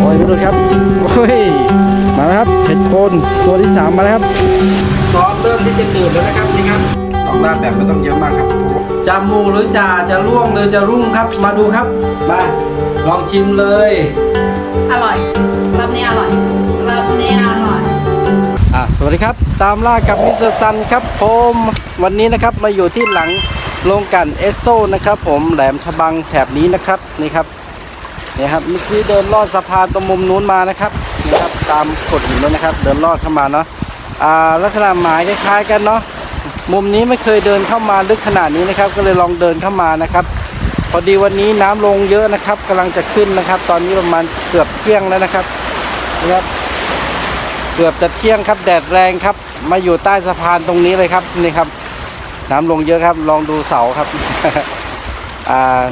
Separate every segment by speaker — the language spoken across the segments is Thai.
Speaker 1: โอ้ยพี่ดูครับโอ้ยมาแล้วครับเห็ดโคนตัวที่สามมาแล้วครับซอสเริ่มที่จะดื่มแล้วนะครับนี่ครับต้องราดแบบไม่ต้องเยอะมากครับจะหมูหรือจ่าจะล่วงหรือจะรุ่งครับ มาดูครับมาลองชิมเลย
Speaker 2: อร่อยรอบนี้อร่อยรอบนี้อร่อย
Speaker 1: อะสวัสดีครับ ตามล่ากับมิสเตอร์ซันครับผมวันนี้นะครับมาอยู่ที่หลังโรงกลันเอสโซนะครับ ผมแหลมฉบังแถบนี้นะครับนี่ครับ นี่ครับเมื่อกี้เดินลอดสะพานตรงมุมนู้นมานะครับนี่ครับ ตามกดหินนู้นนะครับ เดินลอดเข้ามาเนาะอ่าลักษณะหมายคล้ายๆกันเนาะมุมนี้ไม่เคยเดินเข้ามาลึกขนาดนี้นะครับ ก็เลยลองเดินเข้ามานะครับ พอดีวันนี้น้ำลงเยอะนะครับกำลังจะขึ้นนะครับ ตอนนี้ประมาณเกือบเที่ยงแล้วนะครับนะครับ เกือบจะเที่ยงครับ แดดแรงครับ มาอยู่ใต้สะพานตรงนี้เลยครับนี่ครับ น้ำลงเยอะครับ ลองดูเสาครับอ่า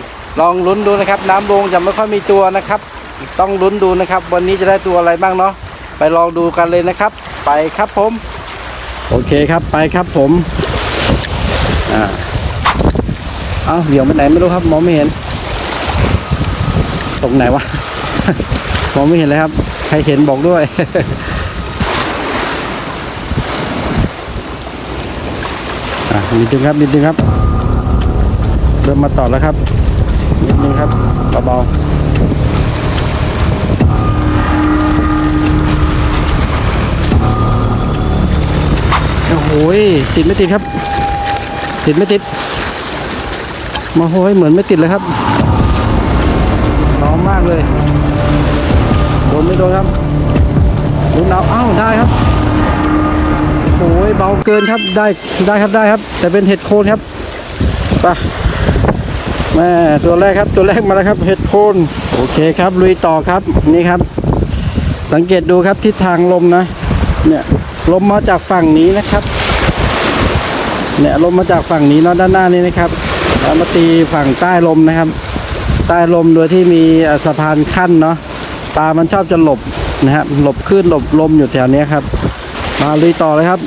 Speaker 1: ลองลุ้นดูนะครับ น้ำลงจะไม่ค่อยมีตัวนะครับ ต้องลุ้นดูนะครับ วันนี้จะได้ตัวอะไรบ้างเนาะไปลองดูกันเลยนะครับ ไปครับผม โอเคครับไปครับผมอ่าเอาเดี๋ยวไปไหนไม่รู้ครับมองไม่เห็น ตรงไหนวะ มองไม่เห็นเลยครับ ใครเห็นบอกด้วย อะนิดนึงครับนิดนึงครับ เริ่มมาต่อแล้วครับ นิดนึงครับเบาๆโอ้โหยติดไม่ติดครับ ติดไม่ติดมาโหยเหมือนไม่ติดเลยครับร้อนมากเลยโดนไม่โดนครับโดนเอาอ้าวได้ครับโอ้ยเบาเกินครับได้ได้ครับได้ครับ แต่เป็นเห็ดโคนครับไป แม่ตัวแรกครับตัวแรกมาแล้วครับเห็ดโคนโอเคครับลุยต่อครับนี่ครับ สังเกตดูครับทิศทางลมนะ เนี่ยลมมาจากฝั่งนี้นะครับ เนี่ยลมมาจากฝั่งนี้เนาะด้านหน้านี้นะครับแล้วมาตีฝั่งใต้ลมนะครับ ใต้ลมโดยที่มีสะพานขั้นเนาะปลามันชอบจะหลบนะครับหลบคลื่นหลบลมอยู่แถวนี้ครับ มาลุยต่อเลยครับ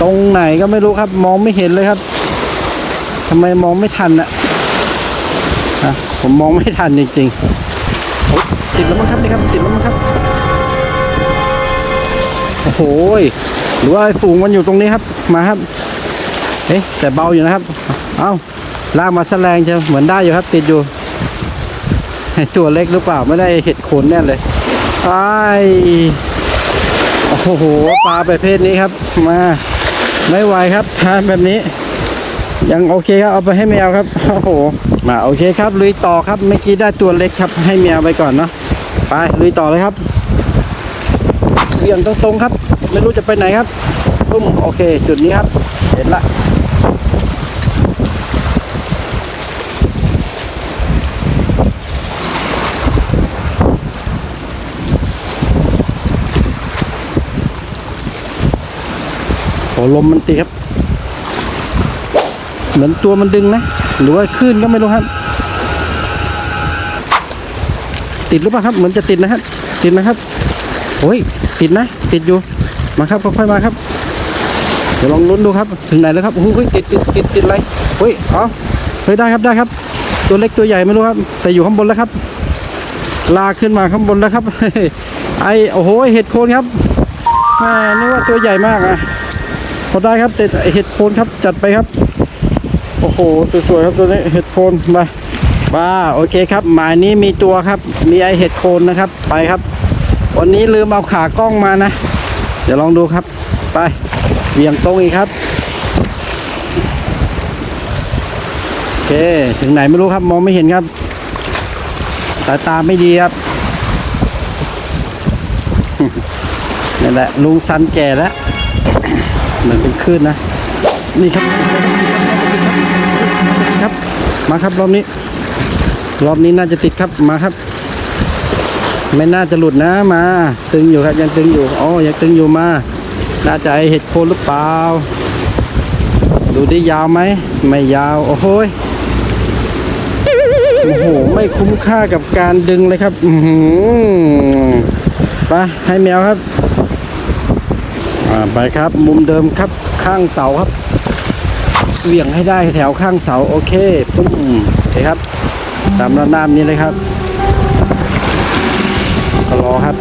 Speaker 1: ตรงไหนก็ไม่รู้ครับ มองไม่เห็นเลยครับทำไมมองไม่ทันอะอะผมมองไม่ทันจริงๆติดแล้วมั้งครับนี่ครับ ติดแล้วมั้งครับ โอ้โหหรือว่าไอ้ฝูงมันอยู่ตรงนี้ครับ มาครับ เอ๊ะแต่เบาอยู่นะครับ เอ้าลากมาแสลงจะเหมือนได้อยู่ครับ ติดอยู่ตัวเล็กหรือเปล่าไม่ได้เห็ดโคนแน่เลยไอ้โอ้โหปลาประเภทนี้ครับ มา ไม่ไหวครับทานแบบนี้ ยังโอเคครับเอาไปให้แมวครับโอ้โหมาโอเคครับลุยต่อครับเมื่อกี้ได้ตัวเล็กครับ ให้แมวไปก่อนเนาะไปลุยต่อเลยครับเบี่ยงตรงๆครับ ไม่รู้จะไปไหนครับปุ้มโอเค จุดนี้ครับเห็นละ ลมมันตีครับ เหมือนตัวมันดึงนะ หรือว่าคลื่นก็ไม่รู้ครับ ติดหรือเปล่าครับ เหมือนจะติดนะครับ ติดไหมครับโอ้ย ติดนะ ติดอยู่ มาครับค่อยๆมาครับ เดี๋ยวลองลุ้นดูครับ ถึงไหนแล้วครับโอ้โหติดติดติดติดอะไรเฮ้ยเอาเฮ้ยได้ครับได้ครับ ตัวเล็กตัวใหญ่ไม่รู้ครับ แต่อยู่ข้างบนแล้วครับ ลาขึ้นมาข้างบนแล้วครับ ไอโอ้โหเห็ดโคนครับแหม่นึกว่าตัวใหญ่มากอะ พอได้ครับแต่เห็ดโคนครับจัดไปครับ โอ้โหสวยๆครับตัวนี้เห็ดโคนมาบ้าโอเคครับ หมายนี้มีตัวครับ มีไอเห็ดโคนนะครับไปครับ วันนี้ลืมเอาขากล้องมานะ เดี๋ยวลองดูครับ ไปเบี่ยงตรงอีกครับโอเคถึงไหนไม่รู้ครับมองไม่เห็นครับสายตาไม่ดีครับนี่แหละลุงซันแก่แล้ว เหมือนเป็นคลื่นนะ นี่ครับ ครับ มาครับรอบนี้ รอบนี้น่าจะติดครับมาครับ ไม่น่าจะหลุดนะมา ตึงอยู่ครับยังตึงอยู่อ๋อยังตึงอยู่มา น่าจะไอเห็ดโคนหรือเปล่า ดูได้ยาวไหมไม่ยาวโอ้โหโอ้โห ไม่คุ้มค่ากับการดึงเลยครับ อือหือไปให้แมวครับ ไปครับมุมเดิมครับข้างเสาครับเหวี่ยงให้ได้แถวข้างเสาโอเคปุ้มโอเคครับ ตามระนาบนี้เลยครับก็รอครับ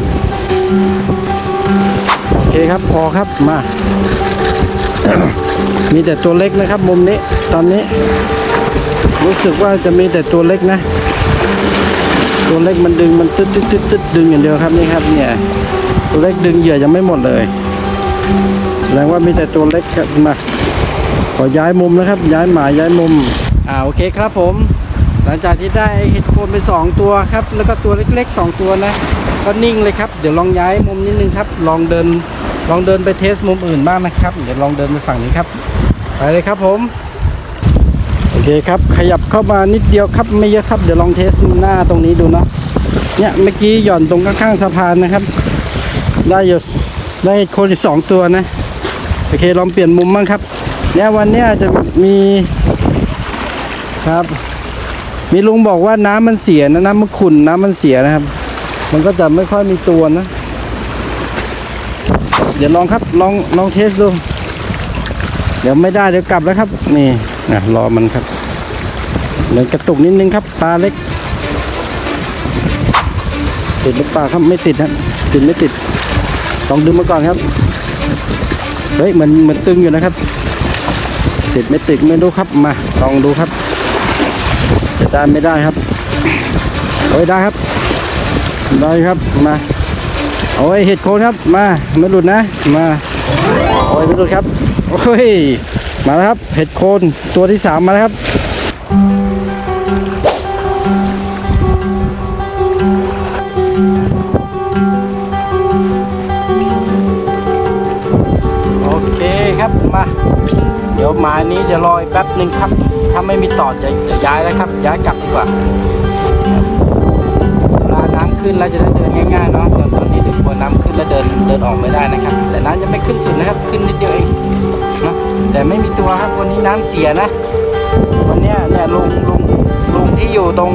Speaker 1: โอเคครับพอครับมา มีแต่ตัวเล็กนะครับ มุมนี้ ตอนนี้ รู้สึกว่าจะมีแต่ตัวเล็กนะ ตัวเล็กมันดึงมันตึ๊ดตึ๊ดตึ๊ดตึ๊ดดึงอย่างเดียวครับนี่ครับ เนี่ย ตัวเล็กดึงเหยื่อยังไม่หมดเลย แสดงว่ามีแต่ตัวเล็กครับมาขอย้ายมุมนะครับ ย้ายหมาย้ายมุมอ่าโอเคครับผม หลังจากที่ได้เห็ดโคนไปสองตัวครับ แล้วก็ตัวเล็กๆสองตัวนะก็นิ่งเลยครับ เดี๋ยวลองย้ายมุมนิดนึงครับ ลองเดินลองเดินไปเทสมุมอื่นบ้างนะครับ เดี๋ยวลองเดินไปฝั่งนี้ครับ ไปเลยครับผมโอเคครับ ขยับเข้ามานิดเดียวครับไม่เยอะครับเดี๋ยวลองเทสหน้าตรงนี้ดูเนาะเนี่ยเมื่อกี้หย่อนตรงข้างๆสะพานนะครับ ได้อยู่ ได้เห็ดโคนสองตัวนะ โอเคลองเปลี่ยนมุมบ้างครับเนี่ยวันนี้จะมีครับ มีลุงบอกว่าน้ำมันเสียนะน้ำมันขุ่นน้ำมันเสียนะครับ มันก็จะไม่ค่อยมีตัวนะ เดี๋ยวลองครับลองลองเทสดู เดี๋ยวไม่ได้เดี๋ยวกลับแล้วครับ นี่นะรอมันครับเดินกระตุกนิดนึงครับปลาเล็ก ติดหรือเปล่าครับไม่ติดครับติดไม่ติด ลองดึงมาก่อนครับ เฮ้ยเหมือนเหมือนตึงอยู่นะครับ ติดไม่ติดไม่รู้ครับ มาลองดูครับจะได้ไม่ได้ครับโอ้ยได้ครับ ได้ครับมาโอ้ยเห็ดโคนครับมาไม่หลุดนะมาโอ้ยไม่หลุดครับโอ้ยมาแล้วครับ เห็ดโคนตัวที่สามมาแล้วครับ ครับมาเดี๋ยวหมานี้เดี๋ยวรออีกแป๊บหนึ่งครับถ้าไม่มีต่อจะจะย้ายแล้วครับ ย้ายกลับดีกว่าเวลาน้ำขึ้นแล้วจะได้เดินง่ายๆเนาะส่วนตอนนี้เดี๋ยวกลัวน้ำขึ้นแล้วเดินเดินออกไม่ได้นะครับ แต่น้ำยังไม่ขึ้นสุดนะครับ ขึ้นนิดเดียวเองนะแต่ไม่มีตัวครับวันนี้น้ำเสียนะ วันนี้เนี่ยลุงลุงลุงที่อยู่ตรง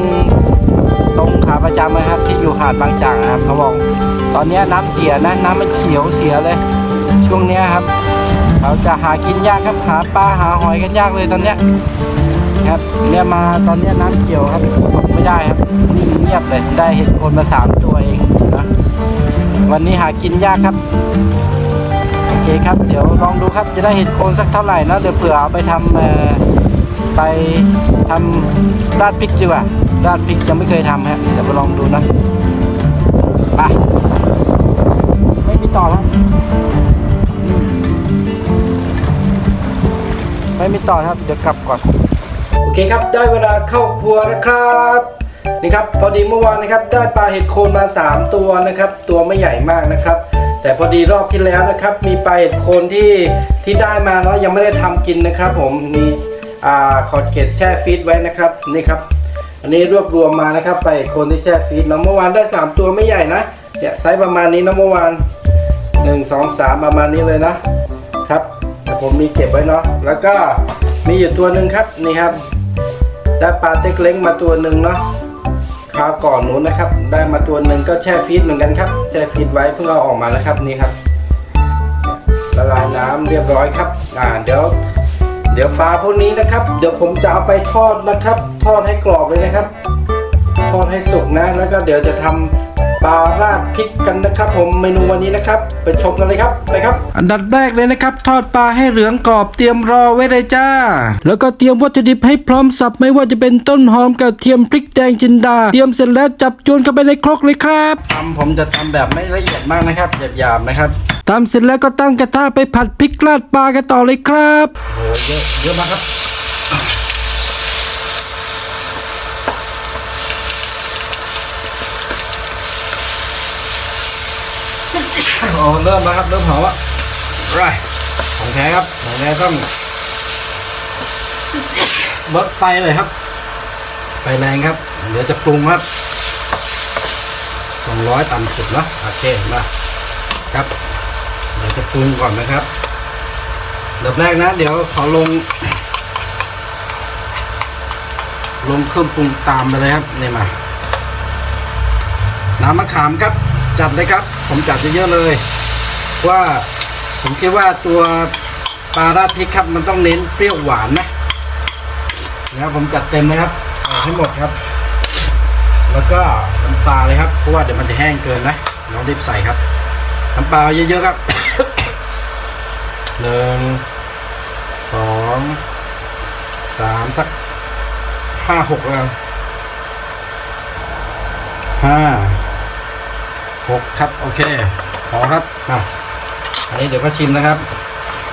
Speaker 1: ตรงขาประจำนะครับ ที่อยู่หาดบางจากนะครับเขาบอกตอนนี้น้ำเสียนะ น้ำมันเขียวเสียเลย ช่วงนี้ครับ เขาจะหากินยากครับหาปลาหาหอยกันยากเลยตอนเนี้ยครับเนี่ยมาตอนเนี้ยน้ำเขียวครับตกไม่ได้ครับนิ่เงียบเลยได้เห็ดโคนมาสามตัวเองนะวันนี้หากินยากครับโอเคครับ เดี๋ยวลองดูครับจะได้เห็ดโคนสักเท่าไหร่นะเดี๋ยวเผื่อเอาไปทำไปทำราดพริกดีกว่าราดพริกยังไม่เคยทำฮะเดี๋ยวไปลองดูนะ ต่อครับ เดี๋ยวกลับก่อน โอเคครับ ได้เวลาเข้าครัวนะครับนี่ครับพอดีเมื่อวานนะครับได้ปลาเห็ดโคนมา 3 ตัวนะครับ ตัวไม่ใหญ่มากนะครับ แต่พอดีรอบที่แล้วนะครับ มีปลาเห็ดโคนที่ที่ได้มาเนาะยังไม่ได้ทำกินนะครับ ผมนี่อ่าขอดเกตแช่ฟีดไว้นะครับนี่ครับ อันนี้รวบรวมมานะครับปลาเห็ดโคนที่แช่ฟีดเนาะเมื่อวานได้ 3 ตัวไม่ใหญ่นะเนี่ยไซส์ประมาณนี้นะเมื่อวาน 1 2 3 ประมาณนี้เลยนะ ผมมีเก็บไว้เนาะแล้วก็มีอยู่ตัวหนึ่งครับนี่ครับ ได้ปลาเต็กเล้งมาตัวหนึ่งเนาะคราวก่อนนู้นนะครับ ได้มาตัวหนึ่งก็แช่ฟรีซเหมือนกันครับแช่ฟรีซไว้เพิ่งเอาออกมานะครับนี่ครับละลายน้ำเรียบร้อยครับอ่าเดี๋ยว เดี๋ยวปลาพวกนี้นะครับ เดี๋ยวผมจะเอาไปทอดนะครับ ทอดให้กรอบเลยนะครับ ทอดให้สุกนะ แล้วก็เดี๋ยวจะทำปลาราดพริกกันนะครับ ผมเมนูวันนี้นะครับ ไปชมกันเลยครับไปครับ อันดับแรกเลยนะครับ ทอดปลาให้เหลืองกรอบเตรียมรอไว้เลยจ้า แล้วก็เตรียมวัตถุดิบให้พร้อมสับไม่ว่าจะเป็นต้นหอมกระเทียมพริกแดงจินดา เตรียมเสร็จแล้วจับโยนเข้าไปในครกเลยครับตำผมจะตำแบบไม่ละเอียดมากนะครับหยาบๆนะครับตำเสร็จแล้วก็ตั้งกระทะไปผัดพริกราดปลากันต่อเลยครับโอ้เยอะเยอะมากครับ โอ้เริ่มแล้วครับเริ่มหอมอะไรของแท้ครับของแท้ต้องลดไฟเลยครับไฟแรงครับ เดี๋ยวจะปรุงครับสองร้อยต่ำสุดเนอะโอเคมาครับเดี๋ยวจะปรุงก่อนนะครับเริ่มแรกนะ เดี๋ยวขอลง ลงเครื่องปรุงตามไปเลยครับนี่มาน้ำมะขามครับ จัดเลยครับ ผมจัดเยอะๆเลย ว่าผมคิดว่าตัวปลาราดพริกครับมันต้องเน้นเปรี้ยวหวานนะแล้วผมจัดเต็มเลยครับใส่ให้หมดครับ แล้วก็น้ำปลาเลยครับเพราะว่าเดี๋ยวมันจะแห้งเกินนะเรารีบใส่ครับน้ำปลาเยอะๆครับหนึ่งสองสามสักห้าหกแล้วห้า หกครับ โอเคพอครับอะอันนี้เดี๋ยวก็ชิมนะครับ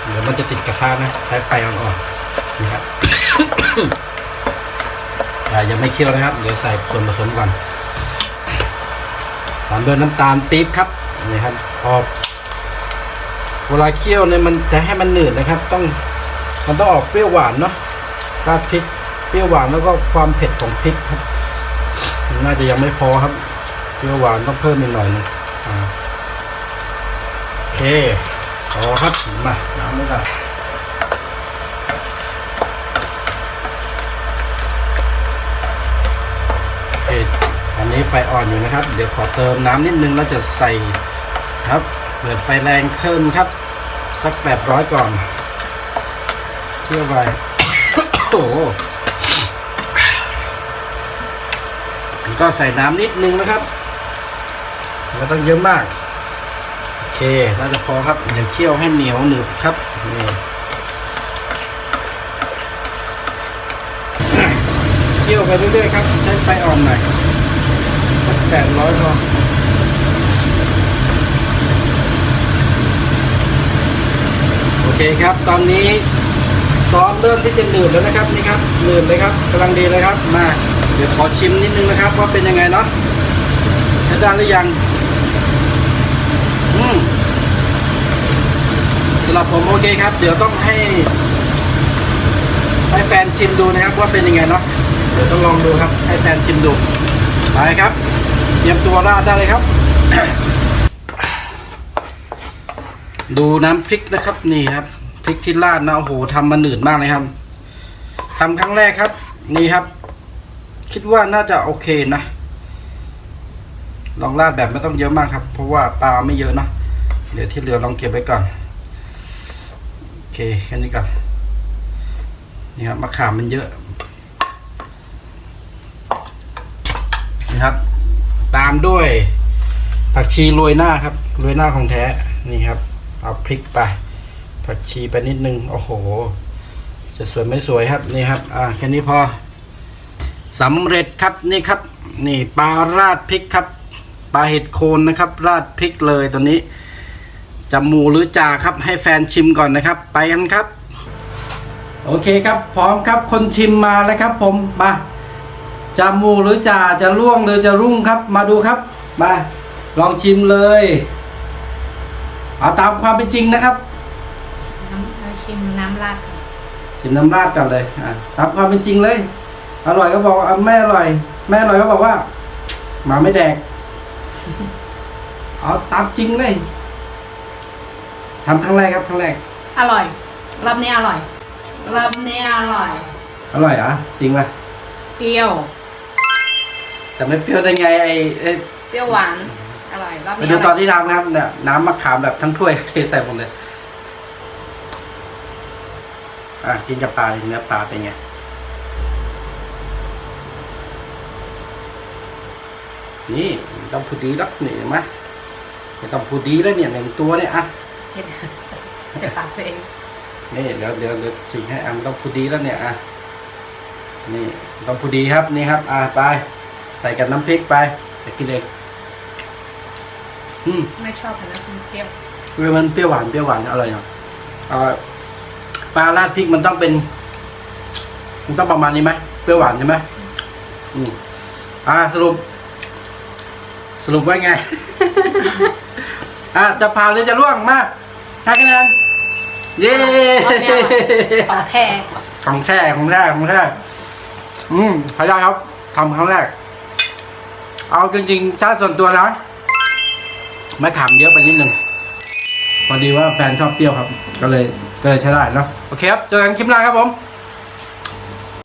Speaker 1: เดี๋ยวมันจะติดกระทะนะ ใช้ไฟอ่อนๆนี่ครับแต่ยังไม่เคี่ยวนะครับ เดี๋ยวใส่ส่วนผสมก่อนตามด้วยน้ำตาลปี๊บครับนี่ครับพอเวลาเคี่ยวเนี่ยมันจะให้มันหนืดนะครับ ต้องมันต้องออกเปรี้ยวหวานเนาะราดพริกเปรี้ยวหวานแล้วก็ความเผ็ดของพริกครับ น่าจะยังไม่พอครับ เปรี้ยวหวานต้องเพิ่มอีกหน่อยหนึงอ่าโอเคพอครับมาน้ำด้วยกันโอเคอันนี้ไฟอ่อนอยู่นะครับ เดี๋ยวขอเติมน้ำนิดนึงแล้วจะใส่ครับเปิดไฟแรงขึ้นครับ สักแปดร้อยก่อนเที่ยวไปโอ้โหก็ใส่น้ำนิดนึงนะครับ ไม่ต้องเยอะมาก โอเคน่าจะพอครับเดี๋ยวเคี่ยวให้เหนียวหนึบครับนี่เคี่ยวไปเรื่อยๆครับใช้ไฟอ่อนหน่อยสักแปดร้อยพอโอเคครับ ตอนนี้ซอสเริ่มที่จะหนืดแล้วนะครับนี่ครับหนืดเลยครับกำลังดีเลยครับมา เดี๋ยวขอชิมนิดนึงนะครับว่าเป็นยังไงเนาะใช้ได้หรือยัง อืมสำหรับผมโอเคครับ เดี๋ยวต้องให้ให้แฟนชิมดูนะครับว่าเป็นยังไงเนาะเดี๋ยวต้องลองดูครับ ให้แฟนชิมดูไปครับเตรียมตัวราดได้เลยครับ ดูน้ำพริกนะครับนี่ครับพริกที่ราดนะโอ้โหทำมาหนืดมากเลยครับทำครั้งแรกครับ นี่ครับ คิดว่าน่าจะโอเคนะ ลองราดแบบไม่ต้องเยอะมากครับ เพราะว่าปลาไม่เยอะเนาะเดี๋ยวที่เหลือลองเก็บไว้ก่อน เคแค่นี้ก่อนนี่ครับมะขามมันเยอะนะครับ ตามด้วย ผักชีโรยหน้าครับโรยหน้าของแท้นี่ครับ เอาพริกไป ผักชีไปนิดนึงโอ้โห จะสวยไม่สวยครับนี่ครับอ่าแค่นี้พอสำเร็จครับนี่ครับ นี่ปลาราดพริกครับปลาเห็ดโคนนะครับ ราดพริกเลยตัวนี้ จะหมูหรือจ่าครับให้แฟนชิมก่อนนะครับ ไปกันครับ โอเคครับ พร้อมครับคนชิมมาแล้วครับผมมาจะหมูหรือจ่าจะล่วงหรือจะรุ่งครับ มาดูครับมาลองชิมเลยเอาตามความเป็นจริงนะครับ
Speaker 2: น้ำเราชิมน้ำราดก่อน
Speaker 1: ชิมน้ำราดกันเลยอะตามความเป็นจริงเลย อร่อยก็บอกอะแม่อร่อย แม่อร่อยก็บอกว่าหมาไม่แดกเอาตามจริงเลย ทำครั้งแรกครับครั้งแรก
Speaker 2: อร่อยรอบนี้อร่อยรอบนี้อร่อย
Speaker 1: อร่อยเหรอะจริงป่ะ
Speaker 2: เปรี้ยว
Speaker 1: แต่ไม่เปรี้ยวได้ไงไอ้ไอ้
Speaker 2: เปรี้ยวหวาน อร่อยรอบ
Speaker 1: ไป
Speaker 2: นี้
Speaker 1: ดู
Speaker 2: อ
Speaker 1: ต
Speaker 2: ร่
Speaker 1: อ
Speaker 2: อนย
Speaker 1: ที่ทำนะครับเนี่ยน้ำมะขามแบบทั้งถ้วย เทใส่หมดเลย อะกินกับปลาเนื้อปลาเป็นไงนี่ต้องพูดดีแล้วนี่เห็นไหมไม่ต้องพูดดีแล้วเนี่ยหนึ่งตัวเนี่ยอะ
Speaker 2: เห็นเสียปากตัวเอง
Speaker 1: นี่เดี๋ยวเดี๋ยวเดี๋ยวสิ่งให้อะมันต้องพูดดีแล้วเนี่ยอะนี่ต้องพูดดีครับนี่ครับอะไป ใส่กับน้ำพริกไปจะกินเองอืม
Speaker 2: ไม่ชอบนะกินเปรี้ยว
Speaker 1: คือมันเปรี้ยวหวานเปรี้ยวหวานอร่อยเนาะเอ่อปลาราดพริกมันต้องเป็น มันต้องประมาณนี้ไหมเปรี้ยวหวานใช่ไหมอืมอ่าสรุป สรุปว่าไง อะจะผ่านหรือจะร่วงมาให้คะแนนเย้
Speaker 2: รอบนี้อร่อยของแท้
Speaker 1: ของแท้ของแท้ของแท้อืมพยาครับทำครั้งแรก เอาจริงๆ ถ้าส่วนตัวนะไม่ขามเยอะไปนิดนึงพอดีว่าแฟนชอบเปรี้ยวครับ ก็เลยก็เลยใช้ได้เนาะโอเคครับ เจอกันคลิปหน้าครับผม